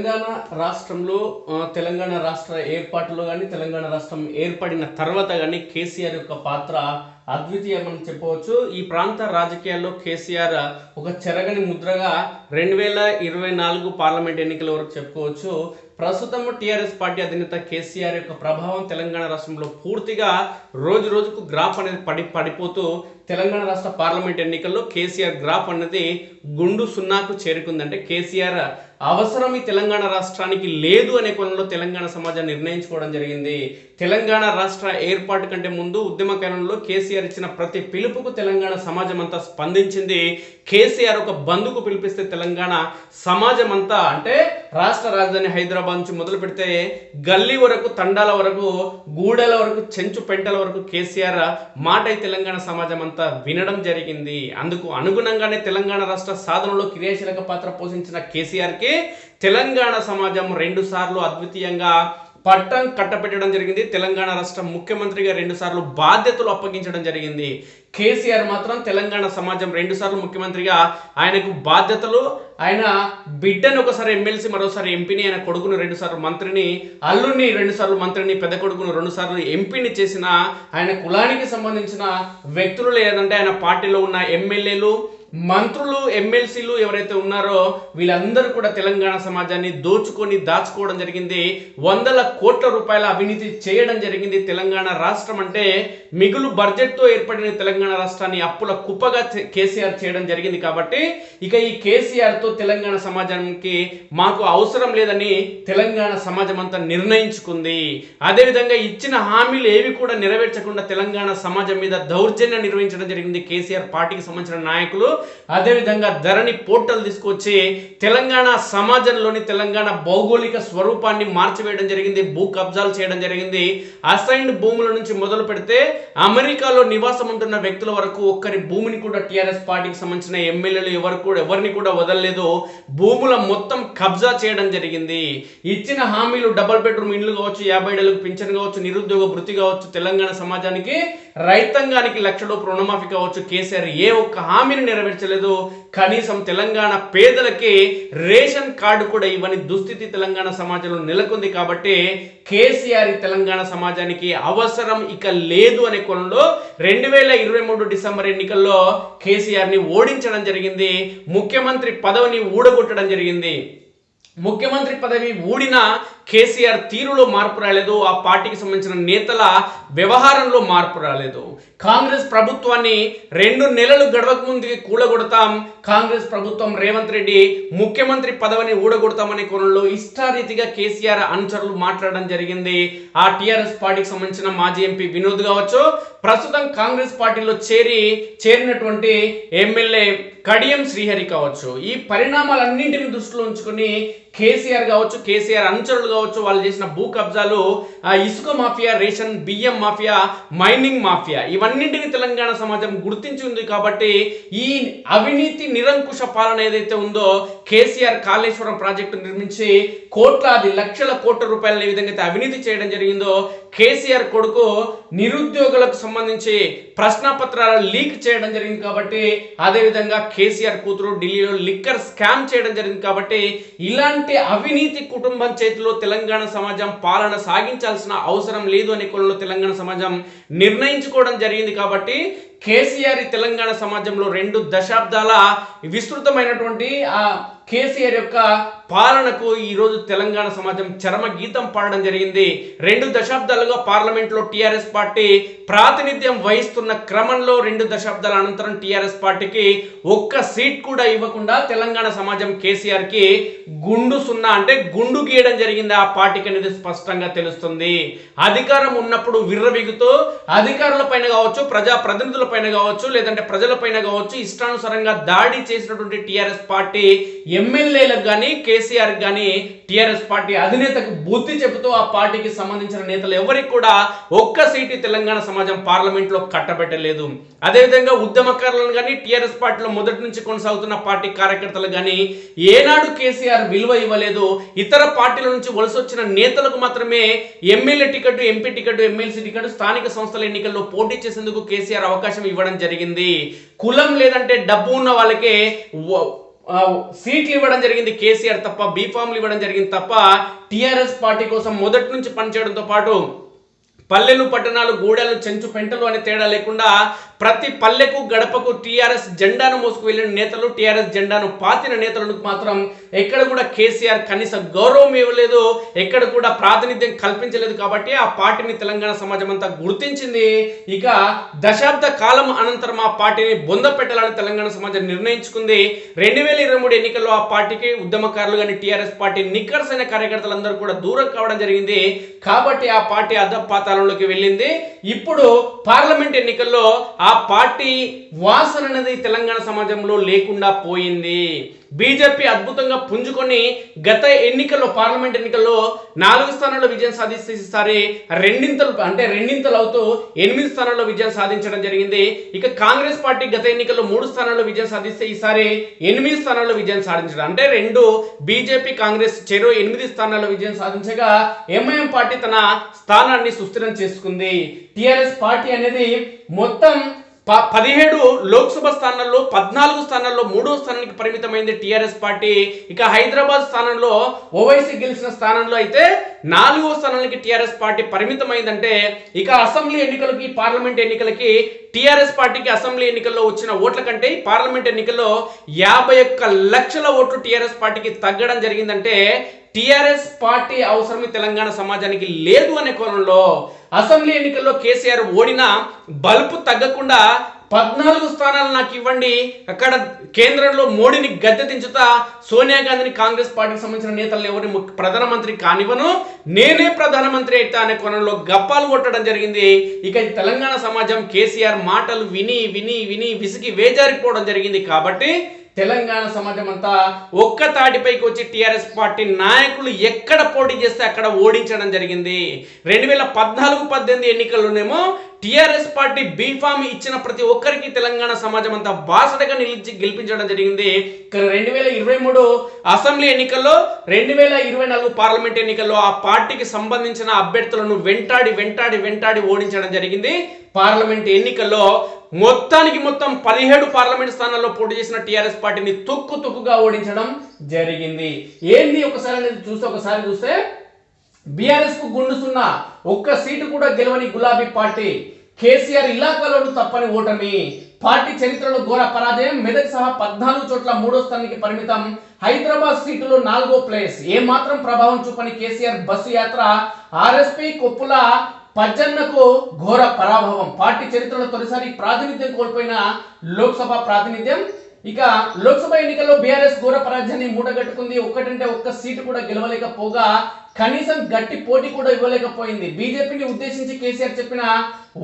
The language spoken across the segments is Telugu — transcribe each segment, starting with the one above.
తెలంగాణ రాష్ట్రంలో తెలంగాణ రాష్ట్ర ఏర్పాటులో కానీ తెలంగాణ రాష్ట్రం ఏర్పడిన తర్వాత కానీ కేసీఆర్ యొక్క పాత్ర అద్వితీయమని చెప్పవచ్చు. ఈ ప్రాంత రాజకీయాల్లో కేసీఆర్ ఒక చెరగని ముద్రగా రెండు వేల ఇరవై నాలుగు పార్లమెంట్ ఎన్నికల వరకు చెప్పుకోవచ్చు. ప్రస్తుతం టీఆర్ఎస్ పార్టీ అధినేత కేసీఆర్ యొక్క ప్రభావం తెలంగాణ రాష్ట్రంలో పూర్తిగా రోజు రోజుకు గ్రాఫ్ అనేది పడి పడిపోతూ తెలంగాణ రాష్ట్ర పార్లమెంట్ ఎన్నికల్లో కేసీఆర్ గ్రాఫ్ అనేది గుండు సున్నాకు చేరుకుందంటే కేసీఆర్ అవసరం ఈ తెలంగాణ రాష్ట్రానికి లేదు అనే కోణంలో తెలంగాణ సమాజం నిర్ణయించుకోవడం జరిగింది. తెలంగాణ రాష్ట్ర ఏర్పాటు కంటే ముందు ఉద్యమకాలంలో కేసీఆర్ ఇచ్చిన ప్రతి పిలుపుకు తెలంగాణ సమాజం అంతా స్పందించింది. కేసీఆర్ ఒక బంధుకు పిలిపిస్తే తెలంగాణ సమాజం అంతా అంటే రాష్ట్ర రాజధాని హైదరాబాద్ నుంచి మొదలు పెడితే గల్లీ వరకు తండాల వరకు గూడెల వరకు చెంచు పెంటల వరకు కేసీఆర్ మాటై తెలంగాణ సమాజం అంతా వినడం జరిగింది. అందుకు అనుగుణంగానే తెలంగాణ రాష్ట్ర సాధనలో క్రియాశీలక పాత్ర పోషించిన కేసీఆర్కి తెలంగాణ సమాజం రెండు సార్లు అద్వితీయంగా పట్టం కట్టపెట్టడం జరిగింది. తెలంగాణ రాష్ట్ర ముఖ్యమంత్రిగా రెండు సార్లు బాధ్యతలు అప్పగించడం జరిగింది. కేసీఆర్ మాత్రం తెలంగాణ సమాజం రెండు సార్లు ముఖ్యమంత్రిగా ఆయనకు బాధ్యతలు ఆయన బిడ్డను ఒకసారి ఎమ్మెల్సీ మరోసారి ఎంపీని ఆయన కొడుకును రెండు సార్లు మంత్రిని అల్లుని రెండుసార్లు మంత్రిని పెద్ద కొడుకును రెండు సార్లు ఎంపీని చేసిన ఆయన కులానికి సంబంధించిన వ్యక్తులు లేదంటే ఆయన పార్టీలో ఉన్న ఎమ్మెల్యేలు మంత్రులు ఎమ్మెల్సీలు ఎవరైతే ఉన్నారో వీళ్ళందరూ కూడా తెలంగాణ సమాజాన్ని దోచుకొని దాచుకోవడం జరిగింది. వందల కోట్ల రూపాయల అవినీతి చేయడం జరిగింది తెలంగాణ రాష్ట్రం అంటే మిగులు బడ్జెట్తో ఏర్పడిన తెలంగాణ రాష్ట్రాన్ని అప్పుల కుప్పగా కేసీఆర్ చేయడం జరిగింది కాబట్టి ఇక ఈ కేసీఆర్తో తెలంగాణ సమాజానికి మాకు అవసరం లేదని తెలంగాణ సమాజం అంతా నిర్ణయించుకుంది. అదేవిధంగా ఇచ్చిన హామీలు ఏవి కూడా నెరవేర్చకుండా తెలంగాణ సమాజం మీద దౌర్జన్యం నిర్వహించడం జరిగింది కేసీఆర్ పార్టీకి సంబంధించిన నాయకులు. అదేవిధంగా ధరణి పోర్టల్ తీసుకొచ్చి తెలంగాణ సమాజంలోని తెలంగాణ భౌగోళిక స్వరూపాన్ని మార్చివేయడం జరిగింది భూ కబ్జాలు చేయడం జరిగింది. అసైన్డ్ భూముల నుంచి మొదలు పెడితే అమెరికాలో నివాసం ఉంటున్న వ్యక్తుల వరకు ఒక్కరి భూమిని కూడా టీఆర్ఎస్ పార్టీకి సంబంధించిన ఎమ్మెల్యేలు ఎవరు కూడా ఎవరిని కూడా వదలలేదు. భూముల మొత్తం కబ్జా చేయడం జరిగింది. ఇచ్చిన హామీలు డబల్ బెడ్రూమ్ ఇండ్లు కావచ్చు యాభై ఏళ్ళకు పింఛన్ కావచ్చు నిరుద్యోగ వృత్తి కావచ్చు తెలంగాణ సమాజానికి రైతాంగానికి లక్షలు రుణమాఫీ కావచ్చు కేసీఆర్ ఏ ఒక్క హామీని నెరవేర్చలేదు కనీసం తెలంగాణ పేదలకి రేషన్ కార్డు కూడా ఇవ్వని దుస్థితి తెలంగాణ సమాజంలో నెలకొంది కాబట్టి కేసీఆర్ తెలంగాణ సమాజానికి అవసరం ఇక లేదు అనే కోణంలో రెండు వేల ఇరవై మూడు డిసెంబర్ ఎన్నికల్లో కేసీఆర్ని ఓడించడం జరిగింది. ముఖ్యమంత్రి పదవిని ఊడగొట్టడం జరిగింది. ముఖ్యమంత్రి పదవి ఊడిన కేసీఆర్ తీరులో మార్పు రాలేదు ఆ పార్టీకి సంబంధించిన నేతల వ్యవహారంలో మార్పు రాలేదు. కాంగ్రెస్ ప్రభుత్వాన్ని రెండు నెలలు గడవక ముందుకి కూలగొడతాం. కాంగ్రెస్ ప్రభుత్వం రేవంత్ రెడ్డి ముఖ్యమంత్రి పదవిని ఊడగొడతామనే కోణంలో ఇష్టారీతిగా కేసీఆర్ అనుచరులు మాట్లాడడం జరిగింది. ఆ టీఆర్ఎస్ పార్టీకి సంబంధించిన మాజీ ఎంపీ వినోద్ కావచ్చు. ప్రస్తుతం కాంగ్రెస్ పార్టీలో చేరి చేరినటువంటి ఎమ్మెల్యే కడియం శ్రీహరి కావచ్చు. ఈ పరిణామాలన్నింటిని దృష్టిలో ఉంచుకొని కేసీఆర్ కావచ్చు కేసీఆర్ అనుచరులు కావచ్చు వాళ్ళు చేసిన భూ కబ్జాలు ఆ ఇసుక మాఫియా రేషన్ బియ్యం మాఫియా మైనింగ్ మాఫియా ఇవన్నింటిని తెలంగాణ సమాజం గుర్తించి ఉంది కాబట్టి ఈ అవినీతి నిరంకుశ పాలన ఏదైతే ఉందో కేసీఆర్ కాళేశ్వరం ప్రాజెక్టు నిర్మించి కోట్లాది లక్షల కోట్ల రూపాయలను ఏ విధంగా అయితే అవినీతి చేయడం జరిగిందో కేసీఆర్ కొడుకు నిరుద్యోగులకు సంబంధించి ప్రశ్నపత్రాల లీక్ చేయడం జరిగింది కాబట్టి అదేవిధంగా కేసీఆర్ కూతురు ఢిల్లీలో లిక్కర్ స్కామ్ చేయడం జరిగింది కాబట్టి ఇలాంటి అవినీతి కుటుంబం చేతిలో తెలంగాణ సమాజం పాలన సాగించాల్సిన అవసరం లేదు అనే కోణంలో తెలంగాణ సమాజం నిర్ణయించుకోవడం జరిగింది కాబట్టి కేసీఆర్ తెలంగాణ సమాజంలో రెండు దశాబ్దాల విస్తృతమైనటువంటి ఆ కేసీఆర్ యొక్క పాలనకు ఈరోజు తెలంగాణ సమాజం చరమ గీతం పాడడం జరిగింది. రెండు దశాబ్దాలుగా పార్లమెంట్లో టీఆర్ఎస్ పార్టీ ప్రాతినిధ్యం వహిస్తున్న క్రమంలో రెండు దశాబ్దాల అనంతరం టీఆర్ఎస్ పార్టీకి ఒక్క సీట్ కూడా ఇవ్వకుండా తెలంగాణ సమాజం కేసీఆర్కి గుండు సున్నా అంటే గుండు గీయడం జరిగింది. ఆ పార్టీకి అనేది స్పష్టంగా తెలుస్తుంది. అధికారం ఉన్నప్పుడు విర్రవిగుతూ అధికారుల పైన కావచ్చు ప్రజా ప్రతినిధుల పైన కావచ్చు లేదంటే ప్రజల పైన కావచ్చు ఇష్టానుసారంగా దాడి చేసినటువంటి టీఆర్ఎస్ పార్టీ ఎమ్మెల్యేలకు కానీ కేసీఆర్ కానీ టీఆర్ఎస్ పార్టీ అధినేతకు బుద్ధి చెబుతూ ఆ పార్టీకి సంబంధించిన నేతలు ఎవరికి కూడా ఒక్క సీటు తెలంగాణ సమాజం పార్లమెంట్లో కట్టబెట్టలేదు. అదేవిధంగా ఉద్యమకారులను కానీ టీఆర్ఎస్ పార్టీలో మొదటి నుంచి కొనసాగుతున్న పార్టీ కార్యకర్తలు కానీ ఏనాడు కేసీఆర్ విలువ ఇవ్వలేదు. ఇతర పార్టీల నుంచి వలస వచ్చిన నేతలకు మాత్రమే MLA ticket MP ticket MLC ticket స్థానిక సంస్థల ఎన్నికల్లో పోటీ చేసేందుకు కేసీఆర్ అవకాశం ఇవ్వడం జరిగింది. కులం లేదంటే డబ్బు ఉన్న వాళ్ళకే సీట్లు ఇవ్వడం జరిగింది కేసీఆర్ తప్ప బీఫామ్లు ఇవ్వడం జరిగింది తప్ప టీఆర్ఎస్ పార్టీ కోసం మొదటి నుంచి పనిచేయడంతో పాటు పల్లెలు పట్టణాలు గూడెలు చెంచు పెంటలు అనే తేడా లేకుండా ప్రతి పల్లెకు గడపకు టీఆర్ఎస్ జెండాను మోసుకు వెళ్ళిన నేతలు టీఆర్ఎస్ జెండాను పాతిన నేతలకు మాత్రం ఎక్కడ కూడా కేసీఆర్ కనీస గౌరవం ఇవ్వలేదు ఎక్కడ కూడా ప్రాతినిధ్యం కల్పించలేదు కాబట్టి ఆ పార్టీని తెలంగాణ సమాజం అంతా గుర్తించింది. ఇక దశాబ్ద కాలం అనంతరం ఆ పార్టీని బొంద పెట్టాలని తెలంగాణ సమాజం నిర్ణయించుకుంది. రెండు వేల ఇరవై మూడు ఎన్నికల్లో ఆ పార్టీకి ఉద్యమకారులు కానీ టీఆర్ఎస్ పార్టీ నిక్కర్సైన కార్యకర్తలందరూ కూడా దూరం కావడం జరిగింది. కాబట్టి ఆ పార్టీ అధపాతాళంలోకి వెళ్ళింది. ఇప్పుడు పార్లమెంట్ ఎన్నికల్లో ఆ ఆ పార్టీ వాసన అనేది తెలంగాణ సమాజంలో లేకుండా పోయింది. బీజేపీ అద్భుతంగా పుంజుకొని గత ఎన్నికల్లో పార్లమెంట్ ఎన్నికల్లో నాలుగు స్థానాల్లో విజయం సాధిస్తే ఈసారి రెండింతలు అంటే రెండింతలు అవుతూ ఎనిమిది స్థానాల్లో విజయం సాధించడం జరిగింది. ఇక కాంగ్రెస్ పార్టీ గత ఎన్నికల్లో మూడు స్థానాల్లో విజయం సాధిస్తే ఈసారి ఎనిమిది స్థానాల్లో విజయం సాధించడం. అంటే రెండు బీజేపీ కాంగ్రెస్ చెరో ఎనిమిది స్థానాల్లో విజయం సాధించగా ఎంఐఎం పార్టీ తన స్థానాన్ని సుస్థిరం చేసుకుంది. టిఆర్ఎస్ పార్టీ అనేది మొత్తం పదిహేడు లోక్సభ స్థానాల్లో పద్నాలుగు స్థానాల్లో మూడో స్థానానికి పరిమితమైంది టిఆర్ఎస్ పార్టీ. ఇక హైదరాబాద్ స్థానంలో ఓవైసీ గెలిచిన స్థానంలో అయితే నాలుగో స్థానానికి టిఆర్ఎస్ పార్టీ పరిమితమైందంటే ఇక అసెంబ్లీ ఎన్నికలకి పార్లమెంట్ ఎన్నికలకి టిఆర్ఎస్ పార్టీకి అసెంబ్లీ ఎన్నికల్లో వచ్చిన ఓట్ల కంటే పార్లమెంట్ ఎన్నికల్లో యాభై ఒక్క లక్షల ఓట్లు టిఆర్ఎస్ పార్టీకి తగ్గడం జరిగిందంటే టిఆర్ఎస్ పార్టీ అవసరమే తెలంగాణ సమాజానికి లేదు అనే కోణంలో అసెంబ్లీ ఎన్నికల్లో కేసీఆర్ ఓడినా బల్బు తగ్గకుండా పద్నాలుగు స్థానాలు నాకు ఇవ్వండి. అక్కడ కేంద్రంలో మోడీని గద్దె దించుతా సోనియా గాంధీని కాంగ్రెస్ పార్టీకి సంబంధించిన నేతలు ఎవరిని ప్రధానమంత్రి కానివ్వను. నేనే ప్రధానమంత్రి అయితే అనే కోణంలో గప్పాలు కొట్టడం జరిగింది. ఇక తెలంగాణ సమాజం కేసీఆర్ మాటలు విని విని విని విసిగి వేజారిపోవడం జరిగింది కాబట్టి తెలంగాణ సమాజం అంతా ఒక్క తాటిపైకి వచ్చి టీఆర్ఎస్ పార్టీ నాయకులు ఎక్కడ పోటీ చేస్తే అక్కడ ఓడించడం జరిగింది. రెండు వేల పద్నాలుగు పద్దెనిమిది ఎన్నికల్లోనేమో టీఆర్ఎస్ పార్టీ బీఫామ్ ఇచ్చిన ప్రతి ఒక్కరికి తెలంగాణ సమాజం అంతా బాసటగా నిలిచి గెలిపించడం జరిగింది. రెండు వేల ఇరవై మూడు అసెంబ్లీ ఎన్నికల్లో రెండు వేల ఇరవై నాలుగు పార్లమెంట్ ఎన్నికల్లో ఆ పార్టీకి సంబంధించిన అభ్యర్థులను వెంటాడి వెంటాడి వెంటాడి ఓడించడం జరిగింది. పార్లమెంట్ ఎన్నికల్లో మొత్తానికి మొత్తం పదిహేడు పార్లమెంట్ స్థానాల్లో పోటీ చేసిన టీఆర్ఎస్ పార్టీని తుక్కు తుక్కుగా ఓడించడం జరిగింది. ఏంది ఒకసారి అనేది చూస్తే ఒకసారి చూస్తే బీఆర్ఎస్కు గుండు సున్నా ఒక్క సీటు కూడా గెలవని గులాబీ పార్టీ. కేసీఆర్ ఇలాకాలోను తప్పని ఓటమి. పార్టీ చరిత్రలో ఘోర పరాజయం. మెదక్ సహా పద్నాలుగు చోట్ల మూడో స్థానానికి పరిమితం. హైదరాబాద్ సీటులో నాలుగో ప్లేస్. ఏ మాత్రం ప్రభావం చూపని కేసీఆర్ బస్సు యాత్ర. ఆర్ఎస్పీ కొప్పుల పజ్జన్నకు ఘోర పరాభవం. పార్టీ చరిత్రలో తొలిసారి ప్రాతినిధ్యం కోల్పోయిన లోక్సభ ప్రాతినిధ్యం. ఇక లోక్సభ ఎన్నికల్లో బీఆర్ఎస్ ఘోర పరాజయాన్ని మూటగట్టుకుంది. ఒక్కటంటే ఒక్క సీటు కూడా గెలవలేకపోగా కనీసం గట్టి పోటీ కూడా ఇవ్వలేకపోయింది. బీజేపీని ఉద్దేశించి కేసీఆర్ చెప్పిన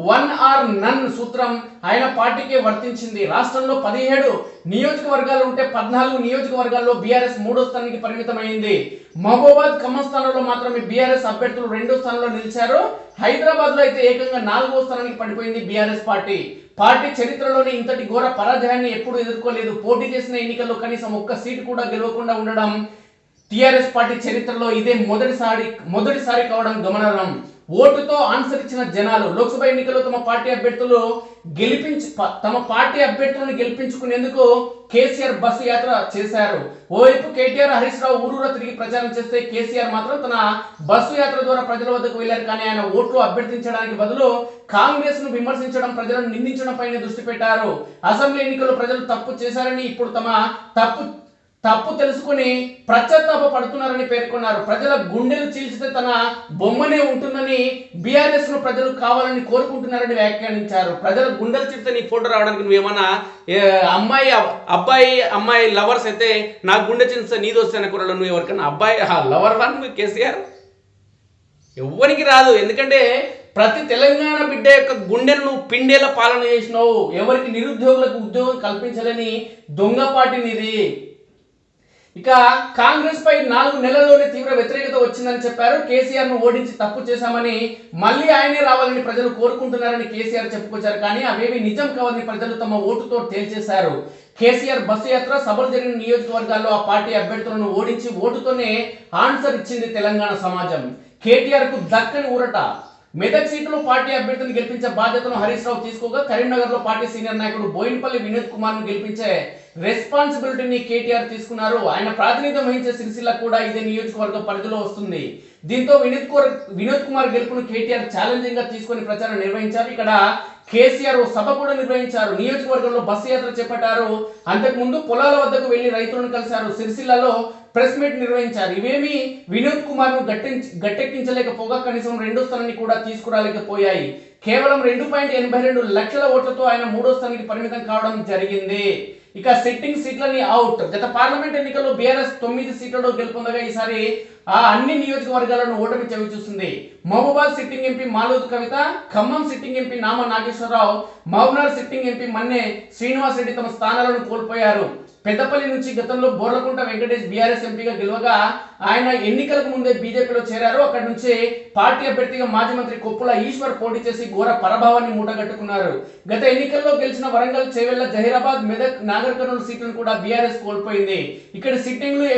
వన్ ఆర్ నన్ సూత్రం ఆయన పార్టీకే వర్తించింది. రాష్ట్రంలో పదిహేడు నియోజకవర్గాలు ఉంటే పద్నాలుగు నియోజకవర్గాల్లో బీఆర్ఎస్ మూడో స్థానానికి పరిమితమైంది. మహబూబాద్ ఖమ్మం స్థానంలో మాత్రమే బీఆర్ఎస్ అభ్యర్థులు రెండో స్థానంలో నిలిచారు. హైదరాబాద్లో అయితే ఏకంగా నాలుగో స్థానానికి పడిపోయింది బీఆర్ఎస్ పార్టీ. పార్టీ చరిత్రలోనే ఇంతటి ఘోర పరాజయాన్ని ఎప్పుడూ ఎదుర్కోలేదు. పోటీ చేసిన ఎన్నికల్లో కనీసం ఒక్క సీటు కూడా గెలవకుండా ఉండడం టిఆర్ఎస్ పార్టీ చరిత్రలో ఇదే మొదటిసారి మొదటిసారి కావడం గమనార్హం. ఓటుతో ఆన్సర్ ఇచ్చిన జనాలు లోక్సభ ఎన్నికల్లో తమ పార్టీ అభ్యర్థులు గెలిపించి తమ పార్టీ అభ్యర్థులను గెలిపించుకునేందుకు కేసీఆర్ బస్సు యాత్ర చేశారు. ఓవైపు కేటీఆర్ హరీష్ రావు ఊరూరా తిరిగి ప్రచారం చేస్తే కేసీఆర్ మాత్రం తన బస్సు యాత్ర ద్వారా ప్రజల వద్దకు వెళ్ళారు కానీ ఆయన ఓట్లు అభ్యర్థించడానికి బదులు కాంగ్రెస్ను విమర్శించడం ప్రజలను నిందించడం పైన దృష్టి పెట్టారు. అసెంబ్లీ ఎన్నికల్లో ప్రజలు తప్పు చేశారని ఇప్పుడు తమ తప్పు తప్పు తెలుసుకుని ప్రత్యత్తాప పడుతున్నారని పేర్కొన్నారు. ప్రజల గుండెలు చీల్చితే తన బొమ్మనే ఉంటుందని బీఆర్ఎస్ను ప్రజలు కావాలని కోరుకుంటున్నారని వ్యాఖ్యానించారు. ప్రజల గుండెలు చీల్చితే నీ ఫోటో రావడానికి నువ్వేమన్నా అమ్మాయి అబ్బాయి అమ్మాయి లవర్స్ అయితే నా గుండె చీల్చితే నీది వస్తే కూరలో నువ్వు ఎవరికైనా అబ్బాయి లవర్ వన్ కేసీఆర్? ఎవ్వరికి రాదు. ఎందుకంటే ప్రతి తెలంగాణ బిడ్డ యొక్క గుండెలను నువ్వు పిండేల పాలన చేసినావు. ఎవరికి నిరుద్యోగులకు ఉద్యోగం కల్పించలేని దొంగపాటినిది ఇక కాంగ్రెస్ పై నాలుగు నెలల్లోనే తీవ్ర వ్యతిరేకత వచ్చిందని చెప్పారు. కేసీఆర్ను ఓడించి తప్పు చేశామని మళ్ళీ ఆయనే రావాలని ప్రజలు కోరుకుంటున్నారని కేసీఆర్ చెప్పుకొచ్చారు. కానీ అవేవి నిజం కావని ప్రజలు తమ ఓటుతో తేల్చేశారు. కేసీఆర్ బస్సు యాత్ర సభలు జరిగిన నియోజకవర్గాల్లో ఆ పార్టీ అభ్యర్థులను ఓడించి ఓటుతోనే ఆన్సర్ ఇచ్చింది తెలంగాణ సమాజం. కేటీఆర్కు దక్కని ఊరట. మెదక్ సీటులో పార్టీ అభ్యర్థిని గెలిపించే బాధ్యతను హరీష్ రావు తీసుకోగా కరీంనగర్లో పార్టీ సీనియర్ నాయకుడు బోయినపల్లి వినోద్ కుమార్ను గెలిపించే రెస్పాన్సిబిలిటీని కేటీఆర్ తీసుకున్నారు. ఆయన ప్రాతినిధ్యం వహించే సిరిసిల్ల కూడా ఇదే నియోజకవర్గ పరిధిలో వస్తుంది. దీంతో వినోద్ కుమార్ వినోద్ కుమార్ గెలుపును కేటీఆర్ ఛాలెంజింగ్గా తీసుకొని ప్రచారం నిర్వహించారు. ఇక్కడ కేసీఆర్ ఓ సభ కూడా నిర్వహించారు. నియోజకవర్గంలో బస్సు యాత్ర చేపట్టారు. అంతకుముందు పొలాల వద్దకు వెళ్ళి రైతులను కలిశారు. సిరిసిల్లలో ప్రెస్ మీట్ నిర్వహించారు. ఇవేమి వినోద్ కుమార్ను గట్టెక్కించలేకపోగా కనీసం రెండో స్థానాన్ని కూడా తీసుకురాలేకపోయాయి. కేవలం రెండు పాయింట్ ఎనభై రెండు లక్షల ఓట్లతో ఆయన మూడో స్థానానికి పరిమితం కావడం జరిగింది. ఇక సిట్టింగ్ సీట్లని అవుట్ గత పార్లమెంట్ ఎన్నికల్లో బీఆర్ఎస్ తొమ్మిది సీట్లలో గెలుపొందగా ఈసారి ఆ అన్ని నియోజకవర్గాలను ఓటమి చవి చూస్తుంది Mahabubabad sitting MP Maloth Kavitha Khammam sitting MP Nama Nageswara Rao మౌనార్ sitting MP Manne Srinivas Reddy తమ స్థానాలను కోల్పోయారు. పెద్దపల్లి నుంచి గతంలో బోర్లకుంట వెంకటేష్ బీఆర్ఎస్ ఎంపీగా గెలవగా ఆయన ఎన్నికలకు ముందే బీజేపీలో చేరారు. అక్కడి నుంచి పార్టీ అభ్యర్థిగా మాజీ మంత్రి కొప్పుల ఈశ్వర్ పోటీ చేసి ఘోర పరభావాన్ని మూటగట్టుకున్నారు. గత ఎన్నికల్లో గెలిచిన వరంగల్ చేవెళ్ళ జహీరాబాద్ మెదక్ నాగర్ కర్నూలు సీట్లను కూడా బీఆర్ఎస్ కోల్పోయింది. ఇక్కడ సిట్టింగ్లు లో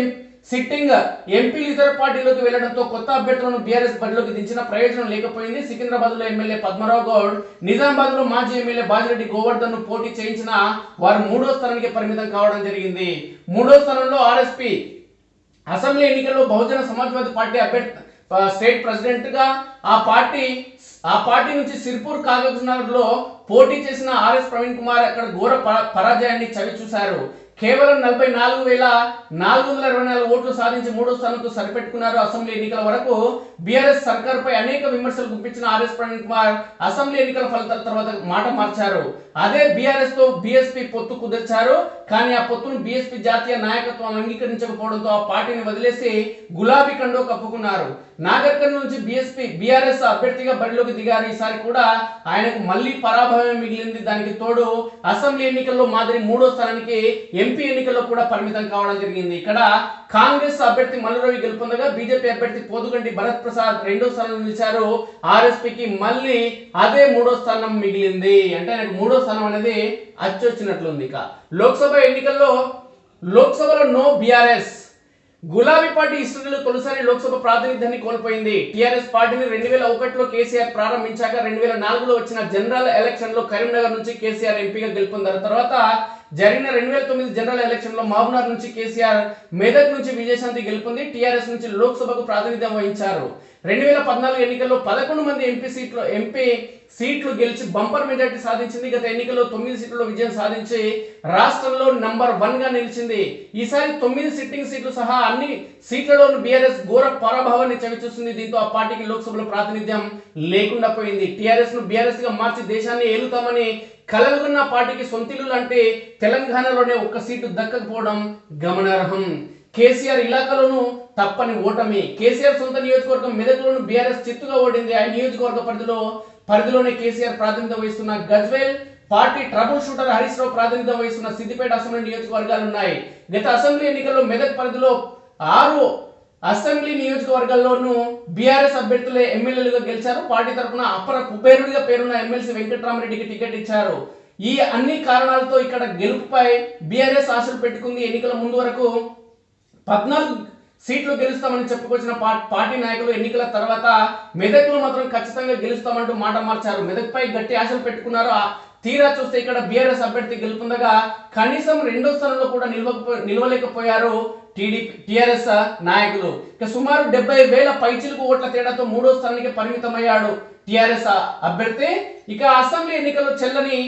సిట్టింగ్ ఎంపీలు ఇతర పార్టీలోకి వెళ్ళడంతో కొత్త అభ్యర్థులను బీఆర్ఎస్ బరిలోకి దించిన ప్రయోజనం లేకపోయింది. సికింద్రాబాద్లో ఎమ్మెల్యే పద్మరావు గౌడ్ నిజామాబాద్లో మాజీ ఎమ్మెల్యే బాజిరెడ్డి గోవర్ధన్ను పోటీ చేయించిన వారు మూడో స్థానానికి పరిమితం కావడం జరిగింది. మూడో స్థానంలో ఆర్ఎస్పి అసెంబ్లీ ఎన్నికల్లో బహుజన సమాజ్వాదీ పార్టీ అభ్యర్థి స్టేట్ ప్రెసిడెంట్గా ఆ పార్టీ ఆ పార్టీ నుంచి సిర్పూర్ కాగజ్నగర్లో పోటీ చేసిన ఆర్ఎస్ ప్రవీణ్ కుమార్ అక్కడ ఘోర ప- పరాజయాన్ని చవి చూశారు కేవలం నలభై నాలుగు వేల నాలుగు వందల ఇరవై నాలుగు ఓట్లు సాధించి మూడో స్థానంతో సరిపెట్టుకున్నారు అసెంబ్లీ ఎన్నికల వరకు. బీఆర్ఎస్ సర్కార్ పై అనేక విమర్శలు గుప్పించిన ఆర్ఎస్ ప్రవీణ్ కుమార్ అసెంబ్లీ ఎన్నికల ఫలితాల తర్వాత మాట మార్చారు. అదే బీఆర్ఎస్తో బీఎస్పీ పొత్తు కుదిర్చారు. కానీ ఆ పొత్తును బీఎస్పీ జాతీయ నాయకత్వం అంగీకరించకపోవడంతో ఆ పార్టీని వదిలేసి గులాబీ కండో కప్పుకున్నారు. నాగర్కర్ నుంచి బీఎస్పీ బీఆర్ఎస్ అభ్యర్థిగా బరిలోకి దిగారు. ఈసారి కూడా ఆయనకు మళ్ళీ పరాభవం మిగిలింది. దానికి తోడు అసెంబ్లీ ఎన్నికల్లో మాదిరి మూడో స్థానానికి ఎంపీ ఎన్నికల్లో కూడా పరిమితం కావడం జరిగింది. ఇక్కడ కాంగ్రెస్ అభ్యర్థి మల్లురవి గెలుపొందగా బీజేపీ అభ్యర్థి పోదుగంటి భరత్ ప్రసాద్ రెండో స్థానంలో నిలిచారు. ఆర్ఎస్పీకి మళ్ళీ అదే మూడో స్థానం మిగిలింది. అంటే ఆయనకు మూడో స్థానం అనేది అచ్చొచ్చినట్లుంది ఇక. లోక్సభ ఎన్నికల్లో లోక్సభలో నో బీఆర్ఎస్. గులాబీ పార్టీ హిస్టరీలో తొలిసారి లోక్సభ ప్రాతినిధ్యాన్ని కోల్పోయింది. టిఆర్ఎస్ పార్టీని రెండు వేల ఒకటిలో కేసీఆర్ ప్రారంభించాక రెండు వేల నాలుగులో వచ్చిన జనరల్ ఎలక్షన్లో కరీంనగర్ నుంచి కేసీఆర్ ఎంపీగా గెలుపొందారు. తర్వాత జరిగిన రెండు వేల తొమ్మిది జనరల్ ఎలక్షన్లో మహబూబ్నగర్ నుంచి కేసీఆర్ మెదక్ నుంచి విజయశాంతి గెలుపొంది టీఆర్ఎస్ నుంచి లోక్సభకు ప్రాతినిధ్యం వహించారు. రెండు వేల పద్నాలుగు ఎన్నికల్లో పదకొండు మంది ఎంపీ సీట్లు ఎంపీ సీట్లు గెలిచి బంపర్ మెజార్టీ సాధించింది. గత ఎన్నికల్లో తొమ్మిది సీట్లలో విజయం సాధించి రాష్ట్రంలో నంబర్ వన్గా నిలిచింది. ఈసారి తొమ్మిది సిట్టింగ్ సీట్లు సహా అన్ని సీట్లలోనూ బీఆర్ఎస్ ఘోర పరాభవాన్ని చవిచూస్తుంది. దీంతో ఆ పార్టీకి లోక్సభలో ప్రాతినిధ్యం లేకుండా పోయింది. టీఆర్ఎస్ను బీఆర్ఎస్గా మార్చి దేశాన్ని ఏలుతామని కలలుగున్న పార్టీకి సొంతిల్లు అంటే తెలంగాణలోనే ఒక్క సీటు దక్కకపోవడం గమనార్హం. కేసీఆర్ ఇలాకాలోనూ తప్పని ఓటమి. కేసీఆర్ సొంత నియోజకవర్గం మెదక్లోను బీఆర్ఎస్ చిత్తుగా ఓడింది. ఆ నియోజకవర్గ పరిధిలో పరిధిలోనే కేసీఆర్ ప్రాతినిధ్యం వహిస్తున్న Gajwel party trouble shooter Harish Rao ప్రాతినిధ్యం వహిస్తున్న సిద్దిపేట అసెంబ్లీ నియోజకవర్గాలు ఉన్నాయి గత అసెంబ్లీ ఎన్నికల్లో మెదక్ పరిధిలో ఆరు అసెంబ్లీ నియోజకవర్గాల్లోనూ బీఆర్ఎస్ అభ్యర్థులే ఎమ్మెల్యేలుగా గెలిచారు. పార్టీ తరఫున అపర కుబేరుడిగా పేరున్న ఎమ్మెల్సీ వెంకటరామరెడ్డికి టికెట్ ఇచ్చారు. ఈ అన్ని కారణాలతో ఇక్కడ గెలుపుపై బీఆర్ఎస్ ఆశలు పెట్టుకుంది ఎన్నికల ముందు వరకు పద్నాలుగు సీట్లు గెలుస్తామని చెప్పుకొచ్చిన పార్టీ నాయకులు ఎన్నికల తర్వాత మెదక్లో మాత్రం ఖచ్చితంగా గెలుస్తామంటూ మాట మార్చారు. మెదక్పై గట్టి ఆశలు పెట్టుకున్నారు తీరా చూస్తే ఇక్కడ బీఆర్ఎస్ అభ్యర్థి గెలుపొందగా కనీసం రెండో స్థానంలో కూడా నిలవకపో నిలవలేకపోయారు టీడీపీ టిఆర్ఎస్ నాయకులు. ఇక సుమారు డెబ్బై వేల పైచిలకు ఓట్ల తేడాతో మూడో స్థానానికి పరిమితమయ్యాడు టిఆర్ఎస్ అభ్యర్థి. ఇక అసెంబ్లీ ఎన్నికల్లో చెల్లని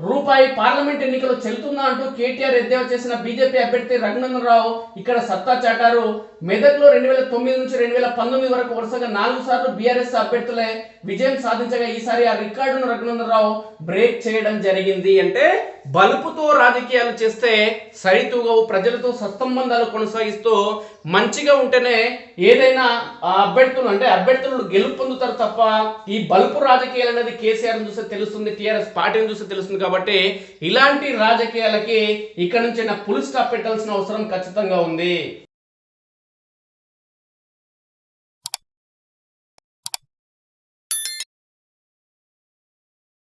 రూపాయి పార్లమెంట్ ఎన్నికలు చెల్లుతుందా అంటూ కేటీఆర్ ఎద్దేవా చేసిన బీజేపీ అభ్యర్థి రఘునందనరావు ఇక్కడ సత్తా చాటారు. మెదక్లో రెండు వేల తొమ్మిది నుంచి రెండు వేల పంతొమ్మిది వరకు వరుసగా నాలుగు సార్లు బీఆర్ఎస్ అభ్యర్థులే విజయం సాధించగా ఈసారి ఆ రికార్డును రఘునందనరావు బ్రేక్ చేయడం జరిగింది అంటే బలుపుతో రాజకీయాలు చేస్తే సరితూగవు ప్రజలతో సత్సంబంధాలు కొనసాగిస్తూ మంచిగా ఉంటేనే ఏదైనా ఆ అభ్యర్థులు అంటే అభ్యర్థులు గెలుపు పొందుతారు తప్ప ఈ బలుపు రాజకీయాలు అనేది కేసీఆర్ చూస్తే తెలుస్తుంది టీఆర్ఎస్ పార్టీని చూస్తే తెలుస్తుంది కాబట్టి ఇలాంటి రాజకీయాలకి ఇక్కడ నుంచి నా పులి స్టాప్ పెట్టాల్సిన అవసరం ఖచ్చితంగా ఉంది.